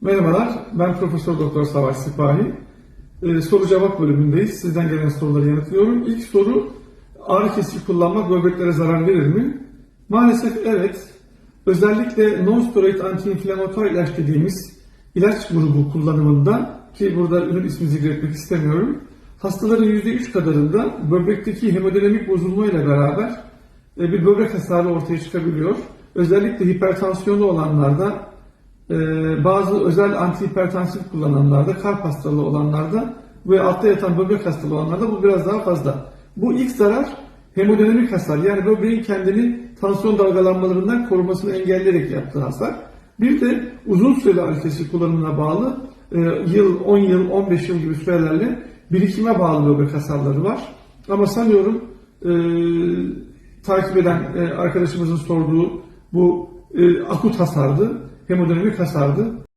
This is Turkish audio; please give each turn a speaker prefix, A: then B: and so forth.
A: Merhabalar, ben Profesör Doktor Savaş Sipahi. Ee, soru cevap bölümündeyiz. Sizden gelen soruları yanıtlıyorum. İlk soru, ağrı kesici kullanmak böbreklere zarar verir mi? Maalesef evet. Özellikle non-steroid anti-inflamatuar ilaç dediğimiz ilaç grubu kullanımında ki burada ürün ismi zikretmek istemiyorum. Hastaların %3 kadarında böbrekteki hemodinamik bozulmayla beraber e, bir böbrek hasarı ortaya çıkabiliyor. Özellikle hipertansiyonu olanlarda bazı özel antihipertansif kullananlarda, kalp hastalığı olanlarda ve altta yatan böbrek hastalığı olanlarda bu biraz daha fazla. Bu ilk zarar hemodinamik hasar yani böbreğin kendini tansiyon dalgalanmalarından korumasını engelleyerek yaptığı hasar. Bir de uzun süreli alkesi kullanımına bağlı e, yıl, 10 yıl, 15 yıl gibi sürelerle birikime bağlı böbrek hasarları var. Ama sanıyorum e, takip eden e, arkadaşımızın sorduğu bu e, akut hasardı, hemodinamik hasardı.